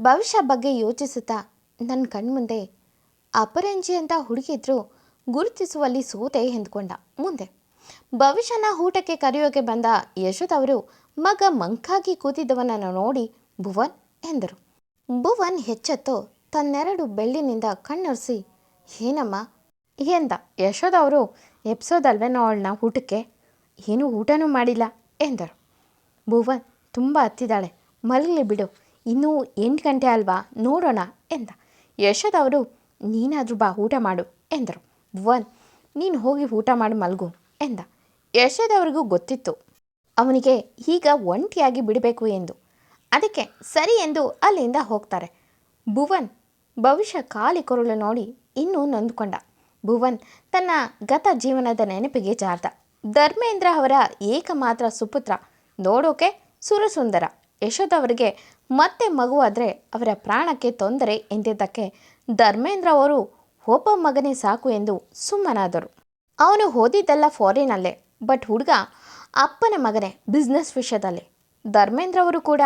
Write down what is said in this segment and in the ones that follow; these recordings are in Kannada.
ಭವಿಷ್ಯ ಬಗ್ಗೆ ಯೋಚಿಸುತ್ತಾ ನನ್ನ ಕಣ್ಮುಂದೆ ಅಪರಂಜಿ ಅಂತ ಹುಡುಗಿದ್ರು ಗುರುತಿಸುವಲ್ಲಿ ಸೋತೆ ಎಂದುಕೊಂಡ. ಮುಂದೆ, ಭವಿಷ್ಯನ ಊಟಕ್ಕೆ ಕರೆಯೋಕೆ ಬಂದ ಯಶೋದ್ ಅವರು ಮಗ ಮಂಕಾಗಿ ಕೂತಿದ್ದವನನ್ನು ನೋಡಿ ಭುವನ್ ಎಂದರು. ಭುವನ್ ಹೆಚ್ಚೆತ್ತು ತನ್ನೆರಡು ಬೆಳ್ಳಿನಿಂದ ಕಣ್ಣೊರೆಸಿ, ಏನಮ್ಮ? ಎಂದ. ಯಶೋದ್ ಅವರು, ಎಪ್ಸೋದಲ್ವೇನೋ ಅವಳನ್ನ ಊಟಕ್ಕೆ? ಏನೂ ಊಟನೂ ಮಾಡಿಲ್ಲ? ಎಂದರು. ಭುವನ್, ತುಂಬ ಹತ್ತಿದ್ದಾಳೆ ಮಲಗಲಿ ಬಿಡು ಇನ್ನೂ ಎಂಟು ಗಂಟೆ ಅಲ್ವಾ? ನೋಡೋಣ ಎಂದ. ಯಶೋದವರು ನೀನಾದರೂ ಬಾ, ಊಟ ಮಾಡು ಎಂದರು. ಭುವನ್, ನೀನು ಹೋಗಿ ಊಟ ಮಾಡಿ ಮಲಗು ಎಂದ. ಯಶೋದವ್ರಿಗೂ ಗೊತ್ತಿತ್ತು. ಅವನಿಗೆ ಈಗ ಒಂಟಿಯಾಗಿ ಬಿಡಬೇಕು ಎಂದು. ಅದಕ್ಕೆ ಸರಿ ಎಂದು ಅಲ್ಲಿಂದ ಹೋಗ್ತಾರೆ. ಭುವನ್, ಭವಿಷ್ಯ ಖಾಲಿ ಕೊರಳು ನೋಡಿ ಇನ್ನೂ ನೊಂದುಕೊಂಡ. ಭುವನ್, ತನ್ನ ಗತ ಜೀವನದ ನೆನಪಿಗೆ ಜಾರ್ದ. ಧರ್ಮೇಂದ್ರ ಅವರ ಏಕಮಾತ್ರ ಸುಪುತ್ರ. ನೋಡೋಕೆ ಸುರಸುಂದರ. ಯಶೋದ್ ಅವರಿಗೆ ಮತ್ತೆ ಮಗುವಾದರೆ ಅವರ ಪ್ರಾಣಕ್ಕೆ ತೊಂದರೆ ಎಂದಿದ್ದಕ್ಕೆ ಧರ್ಮೇಂದ್ರ ಅವರು ಒಬ್ಬ ಮಗನೇ ಸಾಕು ಎಂದು ಸುಮ್ಮನಾದರು. ಅವನು ಓದಿದ್ದೆಲ್ಲ ಫಾರಿನಲ್ಲೇ ಬಟ್ ಹುಡುಗ ಅಪ್ಪನ ಮಗನೇ ಬಿಸ್ನೆಸ್ ವಿಷಯದಲ್ಲಿ. ಧರ್ಮೇಂದ್ರ ಅವರು ಕೂಡ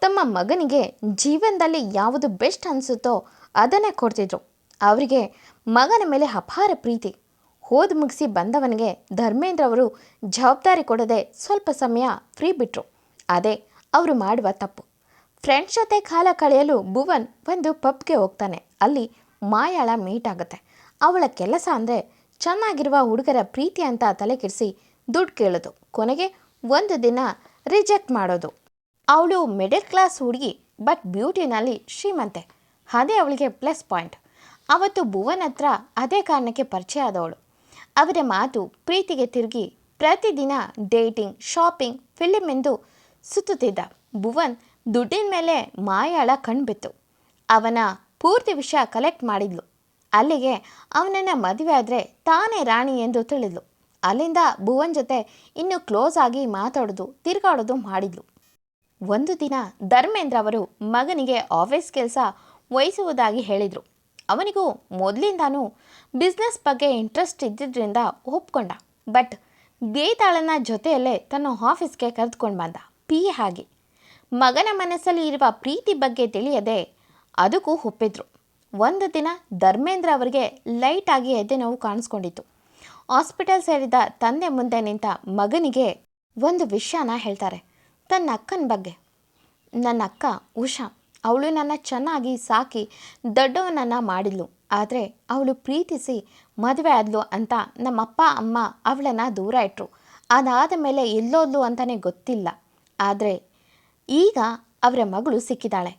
ತಮ್ಮ ಮಗನಿಗೆ ಜೀವನದಲ್ಲಿ ಯಾವುದು ಬೆಸ್ಟ್ ಅನಿಸುತ್ತೋ ಅದನ್ನೇ ಕೊಡ್ತಿದ್ರು. ಅವರಿಗೆ ಮಗನ ಮೇಲೆ ಅಪಾರ ಪ್ರೀತಿ. ಓದಿ ಮುಗಿಸಿ ಬಂದವನಿಗೆ ಧರ್ಮೇಂದ್ರ ಅವರು ಜವಾಬ್ದಾರಿ ಕೊಡದೆ ಸ್ವಲ್ಪ ಸಮಯ ಫ್ರೀ ಬಿಟ್ಟರು ಅದೇ ಅವರು ಮಾಡುವ ತಪ್ಪು. ಫ್ರೆಂಡ್ಸ್ ಜೊತೆ ಕಾಲ ಕಳೆಯಲು ಭುವನ್ ಒಂದು ಪಬ್ಗೆ ಹೋಗ್ತಾನೆ. ಅಲ್ಲಿ ಮಾಯಾಳ ಮೀಟ್ ಆಗುತ್ತೆ. ಅವಳ ಕೆಲಸ ಅಂದರೆ ಚೆನ್ನಾಗಿರುವ ಹುಡುಗರ ಪ್ರೀತಿ ಅಂತ ತಲೆ ಕೆಡಿಸಿ ದುಡ್ಡು ಕೇಳೋದು. ಕೊನೆಗೆ ಒಂದು ದಿನ ರಿಜೆಕ್ಟ್ ಮಾಡೋದು. ಅವಳು ಮಿಡಲ್ ಕ್ಲಾಸ್ ಹುಡುಗಿ, ಬಟ್ ಬ್ಯೂಟಿನಲ್ಲಿ ಶ್ರೀಮಂತೆ. ಅದೇ ಅವಳಿಗೆ ಪ್ಲಸ್ ಪಾಯಿಂಟ್. ಅವತ್ತು ಭುವನ್ ಹತ್ರ ಅದೇ ಕಾರಣಕ್ಕೆ ಪರಿಚಯ ಆದವಳು. ಅವರ ಮಾತು ಪ್ರೀತಿಗೆ ತಿರುಗಿ ಪ್ರತಿದಿನ ಡೇಟಿಂಗ್, ಶಾಪಿಂಗ್, ಫಿಲಿಮ್ ಎಂದು ಸುತ್ತುತ್ತಿದ್ದ ಭುವನ್ ದುಡ್ಡಿನ ಮೇಲೆ ಮಾಯಾಳ ಕಣ್ಬಿತ್ತು ಅವನ ಪೂರ್ತಿ ವಿಷಯ ಕಲೆಕ್ಟ್ ಮಾಡಿದ್ಲು. ಅಲ್ಲಿಗೆ ಅವನನ್ನು ಮದುವೆ ಆದರೆ ತಾನೇ ರಾಣಿ ಎಂದು ತಿಳಿದ್ಲು. ಅಲ್ಲಿಂದ ಭುವನ್ ಜೊತೆ ಇನ್ನೂ ಕ್ಲೋಸ್ ಆಗಿ ಮಾತಾಡೋದು, ತಿರುಗಾಡೋದು ಮಾಡಿದ್ಲು. ಒಂದು ದಿನ ಧರ್ಮೇಂದ್ರ ಅವರು ಮಗನಿಗೆ ಆಫೀಸ್ ಕೆಲಸ ವಹಿಸುವುದಾಗಿ ಹೇಳಿದರು. ಅವನಿಗೂ ಮೊದಲಿಂದಾನೂ ಬಿಸ್ನೆಸ್ ಬಗ್ಗೆ ಇಂಟ್ರೆಸ್ಟ್ ಇದ್ದಿದ್ದರಿಂದ ಒಪ್ಕೊಂಡ. ಬಟ್ ಬೇತಾಳನ ಜೊತೆಯಲ್ಲೇ ತನ್ನ ಆಫೀಸ್ಗೆ ಕರೆದುಕೊಂಡು ಬಂದ. ಪಿ ಹಾಗೆ. ಮಗನ ಮನಸ್ಸಲ್ಲಿ ಇರುವ ಪ್ರೀತಿ ಬಗ್ಗೆ ತಿಳಿಯದೆ ಅದಕ್ಕೂ ಒಪ್ಪಿದ್ರು. ಒಂದು ದಿನ ಧರ್ಮೇಂದ್ರ ಅವರಿಗೆ ಲೈಟಾಗಿ ಎದೆ ನೋವು ಕಾಣಿಸ್ಕೊಂಡಿತ್ತು. ಹಾಸ್ಪಿಟಲ್ ಸೇರಿದ ತಂದೆ ಮುಂದೆ ನಿಂತ ಮಗನಿಗೆ ಒಂದು ವಿಷಯನ ಹೇಳ್ತಾರೆ. ತನ್ನ ಅಕ್ಕನ ಬಗ್ಗೆ. ನನ್ನ ಅಕ್ಕ ಉಷಾ, ಅವಳು ನನ್ನ ಚೆನ್ನಾಗಿ ಸಾಕಿ ದೊಡ್ಡವನನ್ನು ಮಾಡಿದ್ಲು. ಆದರೆ ಅವಳು ಪ್ರೀತಿಸಿ ಮದುವೆ ಆದ್ಲು ಅಂತ ನಮ್ಮಪ್ಪ ಅಮ್ಮ ಅವಳನ್ನು ದೂರ ಇಟ್ಟರು ಅದಾದ ಮೇಲೆ ಎಲ್ಲೋದ್ಲು ಅಂತಲೇ ಗೊತ್ತಿಲ್ಲ. ಆದರೆ ಈಗ ಅವರ ಮಗಳು ಸಿಕ್ಕಿದ್ದಾಳೆ.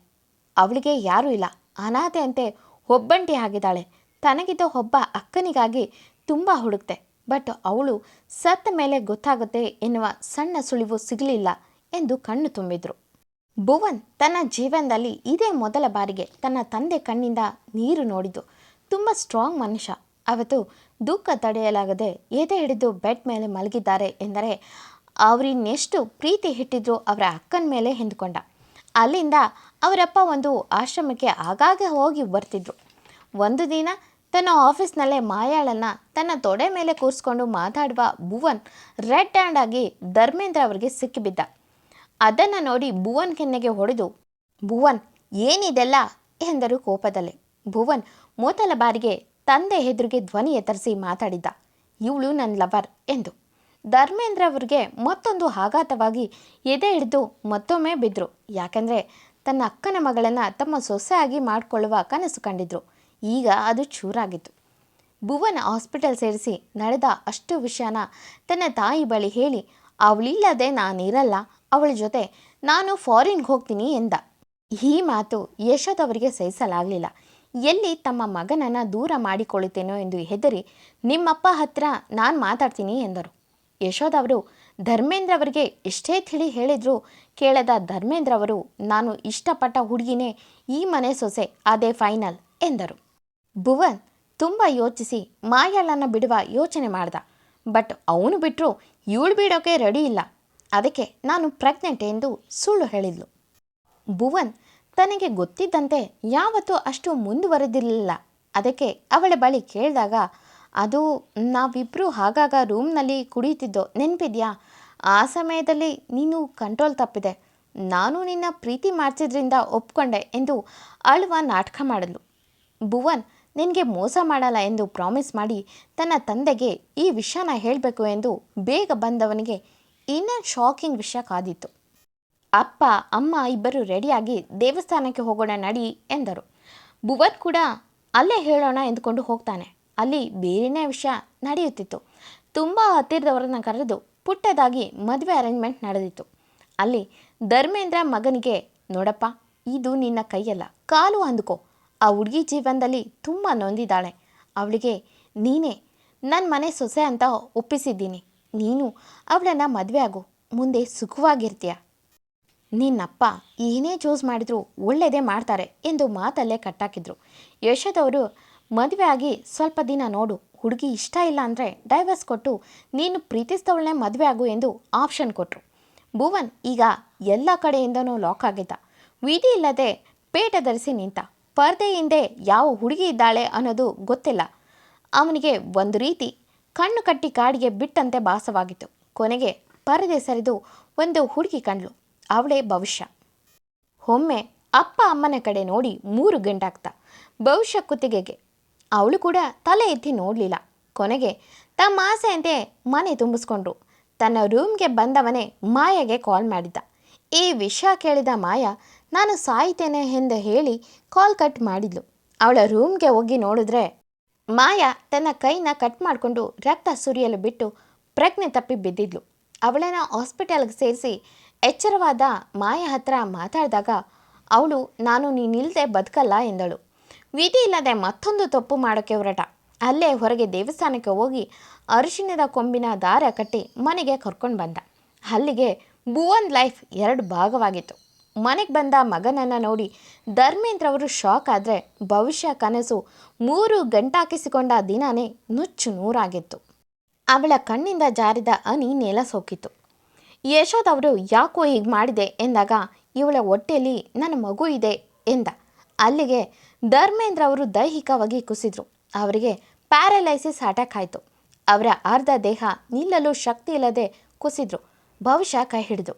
ಅವಳಿಗೆ ಯಾರೂ ಇಲ್ಲ. ಅನಾಥೆಯಂತೆ ಒಬ್ಬಂಟಿ ಆಗಿದ್ದಾಳೆ. ತನಗಿದ್ದ ಒಬ್ಬ ಅಕ್ಕನಿಗಾಗಿ ತುಂಬ ಹುಡುಕ್ತೆ. ಬಟ್ ಅವಳು ಸತ್ತ ಮೇಲೆ ಗೊತ್ತಾಗುತ್ತೆ ಎನ್ನುವ ಸಣ್ಣ ಸುಳಿವು ಸಿಗಲಿಲ್ಲ ಎಂದು ಕಣ್ಣು ತುಂಬಿದ್ರು. ಭುವನ್ ತನ್ನ ಜೀವನದಲ್ಲಿ ಇದೇ ಮೊದಲ ಬಾರಿಗೆ ತನ್ನ ತಂದೆ ಕಣ್ಣಿಂದ ನೀರು ನೋಡಿದ್ದು. ತುಂಬ ಸ್ಟ್ರಾಂಗ್ ಮನುಷ್ಯ. ಅವತ್ತು ದುಃಖ ತಡೆಯಲಾಗದೆ ಎದೆ ಹಿಡಿದು ಬೆಡ್ ಮೇಲೆ ಮಲಗಿದ್ದಾರೆ ಎಂದರೆ ಅವರಿನ್ನೆಷ್ಟು ಪ್ರೀತಿ ಇಟ್ಟಿದ್ರು ಅವರ ಅಕ್ಕನ ಮೇಲೆ ಹಿಂದ್ಕೊಂಡ. ಅಲ್ಲಿಂದ ಅವರಪ್ಪ ಒಂದು ಆಶ್ರಮಕ್ಕೆ ಆಗಾಗ ಹೋಗಿ ಬರ್ತಿದ್ರು. ಒಂದು ದಿನ ತನ್ನ ಆಫೀಸ್ನಲ್ಲೇ ಮಾಯಾಳನ್ನು ತನ್ನ ತೊಡೆ ಮೇಲೆ ಕೂರಿಸ್ಕೊಂಡು ಮಾತಾಡುವ ಭುವನ್ ರೆಡ್ ಹ್ಯಾಂಡ್ ಆಗಿ ಧರ್ಮೇಂದ್ರ ಅವರಿಗೆ ಸಿಕ್ಕಿಬಿದ್ದ. ಅದನ್ನು ನೋಡಿ ಭುವನ್ ಕೆನ್ನೆಗೆ ಹೊಡೆದು, ಭುವನ್, ಏನಿದೆಲ್ಲ? ಎಂದರು ಕೋಪದಲ್ಲಿ. ಭುವನ್ ಮೊದಲ ಬಾರಿಗೆ ತಂದೆ ಎದುರಿಗೆ ಧ್ವನಿ ಎತ್ತರಿಸಿ ಮಾತಾಡಿದ್ದ. ಇವಳು ನನ್ನ ಲವರ್, ಎಂದು. ಧರ್ಮೇಂದ್ರ ಅವ್ರಿಗೆ ಮತ್ತೊಂದು ಆಘಾತವಾಗಿ ಎದೆ ಹಿಡಿದು ಮತ್ತೊಮ್ಮೆ ಬಿದ್ದರು ಯಾಕೆಂದರೆ ತನ್ನ ಅಕ್ಕನ ಮಗಳನ್ನು ತಮ್ಮ ಸೊಸೆಯಾಗಿ ಮಾಡಿಕೊಳ್ಳುವ ಕನಸು ಕಂಡಿದ್ರು. ಈಗ ಅದು ಚೂರಾಗಿತ್ತು. ಭುವನ ಹಾಸ್ಪಿಟಲ್ ಸೇರಿಸಿ ನಡೆದ ಅಷ್ಟು ವಿಷಯನ ತನ್ನ ತಾಯಿ ಬಳಿ ಹೇಳಿ ಅವಳಿಲ್ಲದೆ ನಾನಿರಲ್ಲ. ಅವಳ ಜೊತೆ ನಾನು ಫಾರಿನ್ಗೆ ಹೋಗ್ತೀನಿ ಎಂದ. ಈ ಮಾತು ಯಶೋದ್ ಅವರಿಗೆ ಸಹಿಸಲಾಗಲಿಲ್ಲ. ಎಲ್ಲಿ ತಮ್ಮ ಮಗನನ್ನು ದೂರ ಮಾಡಿಕೊಳ್ಳುತ್ತೇನೋ ಎಂದು ಹೆದರಿ, ನಿಮ್ಮಪ್ಪ ಹತ್ರ ನಾನು ಮಾತಾಡ್ತೀನಿ ಎಂದರು. ಯಶೋದ್ ಅವರು ಧರ್ಮೇಂದ್ರ ಅವರಿಗೆ ಎಷ್ಟೇ ತಿಳಿ ಹೇಳಿದ್ರು ಕೇಳದ ಧರ್ಮೇಂದ್ರ ಅವರು, ನಾನು ಇಷ್ಟಪಟ್ಟ ಹುಡುಗಿನೇ ಈ ಮನೆ ಸೊಸೆ, ಅದೇ ಫೈನಲ್, ಎಂದರು. ಭುವನ್ ತುಂಬ ಯೋಚಿಸಿ ಮಾಯಾಳನ್ನ ಬಿಡುವ ಯೋಚನೆ ಮಾಡ್ದ. ಬಟ್ ಅವನು ಬಿಟ್ಟರು ಇವಳು ಬಿಡೋಕೆ ರೆಡಿ ಇಲ್ಲ. ಅದಕ್ಕೆ ನಾನು ಪ್ರೆಗ್ನೆಂಟ್ ಎಂದು ಸುಳ್ಳು ಹೇಳಿದ್ಲು. ಭುವನ್ ತನಗೆ ಗೊತ್ತಿದ್ದಂತೆ ಯಾವತ್ತೂ ಅಷ್ಟು ಮುಂದುವರೆದಿರಲಿಲ್ಲ. ಅದಕ್ಕೆ ಅವಳ ಬಳಿ ಕೇಳಿದಾಗ ಅದು ನಾವಿಬ್ಬರು ಆಗಾಗ ರೂಮ್ನಲ್ಲಿ ಕುಡಿಯುತ್ತಿದ್ದೋ, ನೆನಪಿದ್ಯಾ? ಆ ಸಮಯದಲ್ಲಿ ನೀನು ಕಂಟ್ರೋಲ್ ತಪ್ಪಿದೆ. ನಾನು ನಿನ್ನ ಪ್ರೀತಿ ಮಾಡಿಸಿದ್ರಿಂದ ಒಪ್ಕೊಂಡೆ ಎಂದು ಅಳುವ ನಾಟಕ ಮಾಡಲು. ಭುವನ್, ನಿನಗೆ ಮೋಸ ಮಾಡಲ್ಲ ಎಂದು ಪ್ರಾಮಿಸ್ ಮಾಡಿ ತನ್ನ ತಂದೆಗೆ ಈ ವಿಷಯನ ಹೇಳಬೇಕು ಎಂದು ಬೇಗ ಬಂದವನಿಗೆ ಇನ್ನೊಂದು ಶಾಕಿಂಗ್ ವಿಷಯ ಕಾದಿತ್ತು. ಅಪ್ಪ, ಅಮ್ಮ ಇಬ್ಬರು ರೆಡಿಯಾಗಿ ದೇವಸ್ಥಾನಕ್ಕೆ ಹೋಗೋಣ ನಡಿ ಎಂದರು. ಭುವನ್ ಕೂಡ ಅಲ್ಲೇ ಹೇಳೋಣ ಎಂದುಕೊಂಡು ಹೋಗ್ತಾನೆ. ಅಲ್ಲಿ ಬೇರೆನೇ ವಿಷಯ ನಡೆಯುತ್ತಿತ್ತು. ತುಂಬ ಹತ್ತಿರದವರನ್ನು ಕರೆದು ಪುಟ್ಟದಾಗಿ ಮದುವೆ ಅರೇಂಜ್ಮೆಂಟ್ ನಡೆದಿತ್ತು. ಅಲ್ಲಿ ಧರ್ಮೇಂದ್ರ ಮಗನಿಗೆ, ನೋಡಪ್ಪ, ಇದು ನಿನ್ನ ಕೈಯಲ್ಲ, ಕಾಲು ಅಂದುಕೋ. ಆ ಹುಡುಗಿ ಜೀವನದಲ್ಲಿ ತುಂಬ ನೊಂದಿದ್ದಾಳೆ. ಅವಳಿಗೆ, ನೀನೇ ನನ್ನ ಮನೆ ಸೊಸೆ ಅಂತ ಒಪ್ಪಿಸಿದ್ದೀನಿ. ನೀನು ಅವಳನ್ನು ಮದುವೆ ಆಗು, ಮುಂದೆ ಸುಖವಾಗಿರ್ತೀಯ. ನಿನ್ನಪ್ಪ ಏನೇ ಚೂಸ್ ಮಾಡಿದ್ರು ಒಳ್ಳೆಯದೇ ಮಾಡ್ತಾರೆ ಎಂದು ಮಾತಲ್ಲೇ ಕಟ್ಟಾಕಿದ್ರು. ಯಶೋದವರು ಮದುವೆ ಆಗಿ ಸ್ವಲ್ಪ ದಿನ ನೋಡು. ಹುಡುಗಿ ಇಷ್ಟ ಇಲ್ಲ ಅಂದರೆ ಡೈವರ್ಸ್ ಕೊಟ್ಟು ನೀನು ಪ್ರೀತಿಸಿದವಳನ್ನೇ ಮದುವೆ ಆಗು ಎಂದು ಆಪ್ಷನ್ ಕೊಟ್ಟರು ಭುವನ್ ಈಗ ಎಲ್ಲ ಕಡೆಯಿಂದನೂ ಲಾಕ್ ಆಗಿದ್ದ. ವಿಧಿ ಇಲ್ಲದೆ ಪೇಟ ಧರಿಸಿ ನಿಂತ. ಪರ್ದೆ ಹಿಂದೆ ಯಾವ ಹುಡುಗಿ ಇದ್ದಾಳೆ ಅನ್ನೋದು ಗೊತ್ತಿಲ್ಲ. ಅವನಿಗೆ ಒಂದು ರೀತಿ ಕಣ್ಣು ಕಟ್ಟಿ ಕಾಡಿಗೆ ಬಿಟ್ಟಂತೆ ಭಾಸವಾಗಿತ್ತು. ಕೊನೆಗೆ ಪರದೆ ಸರಿದು ಒಂದು ಹುಡುಗಿ ಕಂಡ್ಲು. ಅವಳೇ ಭವಿಷ್ಯ. ಒಮ್ಮೆ ಅಪ್ಪ ಅಮ್ಮನ ಕಡೆ ನೋಡಿ ಮೂರು ಗಂಟಾಗ್ತ. ಭವಿಷ್ಯ ಕುತ್ತಿಗೆಗೆ ಅವಳು ಕೂಡ ತಲೆ ಎತ್ತಿ ನೋಡಲಿಲ್ಲ. ಕೊನೆಗೆ ತಮ್ಮ ಆಸೆಯಂತೆ ಮನೆ ತುಂಬಿಸ್ಕೊಂಡ್ರು. ತನ್ನ ರೂಮ್ಗೆ ಬಂದವನೇ ಮಾಯಾಗೆ ಕಾಲ್ ಮಾಡಿದ್ದ. ಈ ವಿಷಯ ಕೇಳಿದ ಮಾಯಾ, ನಾನು ಸಾಯ್ತೇನೆ ಎಂದು ಹೇಳಿ ಕಾಲ್ ಕಟ್ ಮಾಡಿದ್ಲು. ಅವಳ ರೂಮ್ಗೆ ಹೋಗಿ ನೋಡಿದ್ರೆ ಮಾಯಾ ತನ್ನ ಕೈನ ಕಟ್ ಮಾಡಿಕೊಂಡು ರಕ್ತ ಸುರಿಯಲು ಬಿಟ್ಟು ಪ್ರಜ್ಞೆ ತಪ್ಪಿ ಬಿದ್ದಿದ್ಲು. ಅವಳನ್ನು ಹಾಸ್ಪಿಟಲ್ಗೆ ಸೇರಿಸಿ ಎಚ್ಚರವಾದ ಮಾಯಾ ಹತ್ರ ಮಾತಾಡಿದಾಗ, ಅವಳು, ನಾನು ನೀನಿಲ್ಲದೆ ಬದುಕಲ್ಲ ಎಂದಳು. ವಿಧಿ ಇಲ್ಲದೆ ಮತ್ತೊಂದು ತಪ್ಪು ಮಾಡೋಕ್ಕೆ ಹೊರಟ. ಅಲ್ಲೇ ಹೊರಗೆ ದೇವಸ್ಥಾನಕ್ಕೆ ಹೋಗಿ ಅರಿಶಿಣದ ಕೊಂಬಿನ ದಾರ ಕಟ್ಟಿ ಮನೆಗೆ ಕರ್ಕೊಂಡು ಬಂದ. ಅಲ್ಲಿಗೆ ಭುವನ್ ಲೈಫ್ ಎರಡು ಭಾಗವಾಗಿತ್ತು. ಮನೆಗೆ ಬಂದ ಮಗನನ್ನು ನೋಡಿ ಧರ್ಮೇಂದ್ರ ಅವರು ಶಾಕ್ ಆದರೆ ಭವಿಷ್ಯ ಕನಸು ಮೂರು ಗಂಟಾಕಿಸಿಕೊಂಡ ದಿನನೇ ನುಚ್ಚು ನೂರಾಗಿತ್ತು. ಅವಳ ಕಣ್ಣಿಂದ ಜಾರಿದ ಅನಿ ನೆಲ ಸೋಕಿತು ಯಶೋದ್ ಅವರು ಯಾಕೋ ಹೀಗೆ ಮಾಡಿದೆ ಎಂದಾಗ, ಇವಳ ಹೊಟ್ಟೆಯಲ್ಲಿ ನನ್ನ ಮಗು ಇದೆ ಎಂದ. ಅಲ್ಲಿಗೆ ಧರ್ಮೇಂದ್ರ ಅವರು ದೈಹಿಕವಾಗಿ ಕುಸಿದ್ರು. ಅವರಿಗೆ ಪ್ಯಾರಲೈಸಿಸ್ ಅಟ್ಯಾಕ್ ಆಯಿತು. ಅವರ ಅರ್ಧ ದೇಹ ನಿಲ್ಲಲು ಶಕ್ತಿ ಇಲ್ಲದೆ ಕುಸಿದ್ರು. ಭವಿಷ್ಯ ಕೈ ಹಿಡಿದು.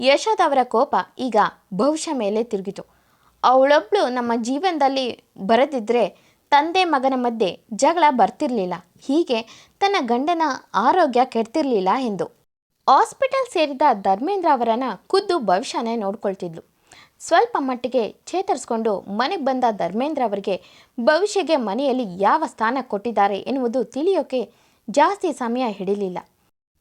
ಯಶೋದ್ ಅವರ ಕೋಪ ಈಗ ಭವಿಷ್ಯ ಮೇಲೆ ತಿರುಗಿತು. ಅವಳೊಬ್ಳು ನಮ್ಮ ಜೀವನದಲ್ಲಿ ಬರೆದಿದ್ದರೆ ತಂದೆ ಮಗನ ಮಧ್ಯೆ ಜಗಳ ಬರ್ತಿರ್ಲಿಲ್ಲ. ಹೀಗೆ ತನ್ನ ಗಂಡನ ಆರೋಗ್ಯ ಕೆಡ್ತಿರ್ಲಿಲ್ಲ ಎಂದು. ಹಾಸ್ಪಿಟಲ್ ಸೇರಿದ ಧರ್ಮೇಂದ್ರ ಅವರನ್ನು ಖುದ್ದು ಭವಿಷ್ಯನೇ ನೋಡ್ಕೊಳ್ತಿದ್ಲು. ಸ್ವಲ್ಪ ಮಟ್ಟಿಗೆ ಚೇತರಿಸಿಕೊಂಡು ಮನೆಗೆ ಬಂದ ಧರ್ಮೇಂದ್ರ ಅವರಿಗೆ ಭವಿಷ್ಯಗೆ ಮನೆಯಲ್ಲಿ ಯಾವ ಸ್ಥಾನ ಕೊಟ್ಟಿದ್ದಾರೆ ಎನ್ನುವುದು ತಿಳಿಯೋಕೆ ಜಾಸ್ತಿ ಸಮಯ ಹಿಡಿಲಿಲ್ಲ.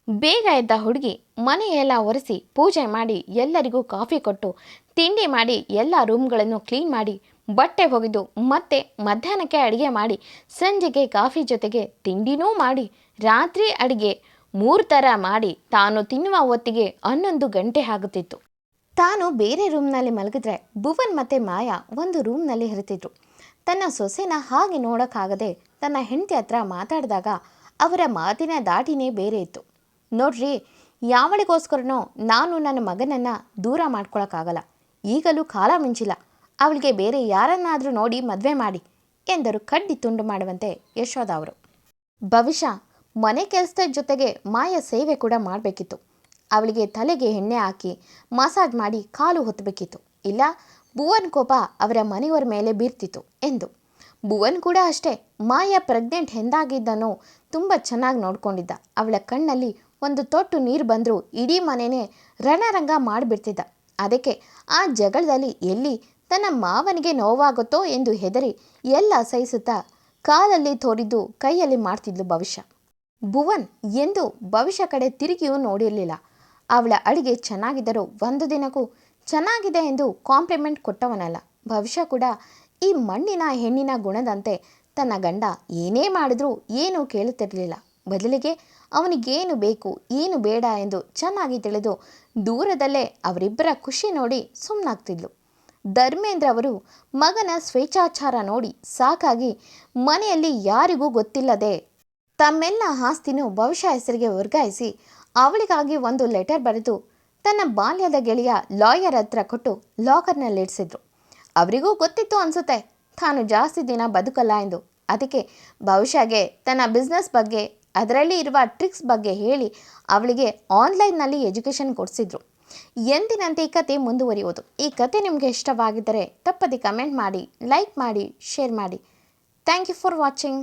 ಬೇಗ ಎದ್ದ ಹುಡುಗಿ ಮನೆಯೆಲ್ಲ ಒರೆಸಿ ಪೂಜೆ ಮಾಡಿ ಎಲ್ಲರಿಗೂ ಕಾಫಿ ಕೊಟ್ಟು ತಿಂಡಿ ಮಾಡಿ ಎಲ್ಲ ರೂಮ್ಗಳನ್ನು ಕ್ಲೀನ್ ಮಾಡಿ ಬಟ್ಟೆ ಒಗೆದು ಮತ್ತೆ ಮಧ್ಯಾಹ್ನಕ್ಕೆ ಅಡುಗೆ ಮಾಡಿ ಸಂಜೆಗೆ ಕಾಫಿ ಜೊತೆಗೆ ತಿಂಡಿನೂ ಮಾಡಿ ರಾತ್ರಿ ಅಡುಗೆ ಮೂರು ಥರ ಮಾಡಿ ತಾನು ತಿನ್ನುವ ಹೊತ್ತಿಗೆ ಹನ್ನೊಂದು ಗಂಟೆ ಆಗುತ್ತಿತ್ತು. ತಾನು ಬೇರೆ ರೂಮ್ನಲ್ಲಿ ಮಲಗಿದ್ರೆ ಭುವನ್ ಮತ್ತು ಮಾಯಾ ಒಂದು ರೂಮ್ನಲ್ಲಿ ಇರ್ತಿದ್ರು ತನ್ನ ಸೊಸೆನ ಹಾಗೆ ನೋಡೋಕ್ಕಾಗದೆ ತನ್ನ ಹೆಂಡತಿ ಹತ್ರ ಮಾತಾಡಿದಾಗ ಅವರ ಮಾತಿನ ದಾಟಿನೇ ಬೇರೆ ಇತ್ತು. ನೋಡ್ರಿ, ಯಾವಳಿಗೋಸ್ಕರನೋ ನಾನು ನನ್ನ ಮಗನನ್ನು ದೂರ ಮಾಡ್ಕೊಳಕ್ಕಾಗಲ್ಲ. ಈಗಲೂ ಕಾಲ ಮಿಂಚಿಲ್ಲ. ಅವಳಿಗೆ ಬೇರೆ ಯಾರನ್ನಾದರೂ ನೋಡಿ ಮದುವೆ ಮಾಡಿ ಎಂದರು ಕಡ್ಡಿ ತುಂಡು ಮಾಡುವಂತೆ ಯಶೋಧ ಅವರು. ಭವಿಷ್ಯ ಮನೆ ಕೆಲಸದ ಜೊತೆಗೆ ಮಾಯ ಸೇವೆ ಕೂಡ ಮಾಡಬೇಕಿತ್ತು. ಅವಳಿಗೆ ತಲೆಗೆ ಎಣ್ಣೆ ಹಾಕಿ ಮಸಾಜ್ ಮಾಡಿ ಕಾಲು ಹೊತ್ತಬೇಕಿತ್ತು ಇಲ್ಲ, ಭುವನ್ ಕೋಪ ಅವರ ಮನೆಯವರ ಮೇಲೆ ಬೀರ್ತಿತ್ತು ಎಂದು. ಭುವನ್ ಕೂಡ ಅಷ್ಟೇ, ಮಾಯ ಪ್ರೆಗ್ನೆಂಟ್ ಎಂದಾಗಿದ್ದನೋ ತುಂಬ ಚೆನ್ನಾಗಿ ನೋಡ್ಕೊಂಡಿದ್ದ. ಅವಳ ಕಣ್ಣಲ್ಲಿ ಒಂದು ತೊಟ್ಟು ನೀರು ಬಂದರೂ ಇಡೀ ಮನೆಯೇ ರಣರಂಗ ಮಾಡಿಬಿಡ್ತಿದ್ದ. ಅದಕ್ಕೆ ಆ ಜಗಳದಲ್ಲಿ ಎಲ್ಲಿ ತನ್ನ ಮಾವನಿಗೆ ನೋವಾಗುತ್ತೋ ಎಂದು ಹೆದರಿ ಎಲ್ಲ ಸಹಿಸುತ್ತಾ ಕಾಲಲ್ಲಿ ತೋರಿದ್ದು ಕೈಯಲ್ಲಿ ಮಾಡ್ತಿದ್ಲು ಭವಿಷ್ಯ. ಭುವನ್ ಎಂದು ಭವಿಷ್ಯ ಕಡೆ ತಿರುಗಿಯೂ ನೋಡಿರಲಿಲ್ಲ. ಅವಳ ಅಡುಗೆ ಚೆನ್ನಾಗಿದ್ದರೂ ಒಂದು ದಿನಕ್ಕೂ ಚೆನ್ನಾಗಿದೆ ಎಂದು ಕಾಂಪ್ಲಿಮೆಂಟ್ ಕೊಟ್ಟವನಲ್ಲ. ಭವಿಷ್ಯ ಕೂಡ ಈ ಮಣ್ಣಿನ ಹೆಣ್ಣಿನ ಗುಣದಂತೆ ತನ್ನ ಗಂಡ ಏನೇ ಮಾಡಿದ್ರೂ ಏನೂ ಕೇಳುತ್ತಿರಲಿಲ್ಲ. ಬದಲಿಗೆ ಅವನಿಗೇನು ಬೇಕು, ಏನು ಬೇಡ ಎಂದು ಚೆನ್ನಾಗಿ ತಿಳಿದು ದೂರದಲ್ಲೇ ಅವರಿಬ್ಬರ ಖುಷಿ ನೋಡಿ ಸುಮ್ಮನಾಗ್ತಿದ್ಲು ಧರ್ಮೇಂದ್ರ ಅವರು ಮಗನ ಸ್ವೇಚ್ಛಾಚಾರ ನೋಡಿ ಸಾಕಾಗಿ ಮನೆಯಲ್ಲಿ ಯಾರಿಗೂ ಗೊತ್ತಿಲ್ಲದೆ ತಮ್ಮೆಲ್ಲ ಆಸ್ತಿನೂ ಭವಿಷ್ಯ ಹೆಸರಿಗೆ ವರ್ಗಾಯಿಸಿ ಅವಳಿಗಾಗಿ ಒಂದು ಲೆಟರ್ ಬರೆದು ತನ್ನ ಬಾಲ್ಯದ ಗೆಳೆಯ ಲಾಯರ್ ಹತ್ರ ಕೊಟ್ಟು ಲಾಕರ್ನಲ್ಲಿಡಿಸಿದ್ರು ಅವರಿಗೂ ಗೊತ್ತಿತ್ತು ಅನಿಸುತ್ತೆ, ತಾನು ಜಾಸ್ತಿ ದಿನ ಬದುಕಲ್ಲ ಎಂದು. ಅದಕ್ಕೆ ಭವಿಷ್ಯಗೆ ತನ್ನ ಬಿಸ್ನೆಸ್ ಬಗ್ಗೆ, ಅದರಲ್ಲಿ ಇರುವ ಟ್ರಿಕ್ಸ್ ಬಗ್ಗೆ ಹೇಳಿ ಅವಳಿಗೆ ಆನ್ಲೈನ್ನಲ್ಲಿ ಎಜುಕೇಷನ್ ಕೊಡಿಸಿದ್ರು. ಎಂದಿನಂತೆ ಈ ಕತೆ ಮುಂದುವರಿಯುವುದು. ಈ ಕತೆ ನಿಮಗೆ ಇಷ್ಟವಾಗಿದ್ದರೆ ತಪ್ಪದೆ ಕಮೆಂಟ್ ಮಾಡಿ ಲೈಕ್ ಮಾಡಿ ಶೇರ್ ಮಾಡಿ. Thank you for watching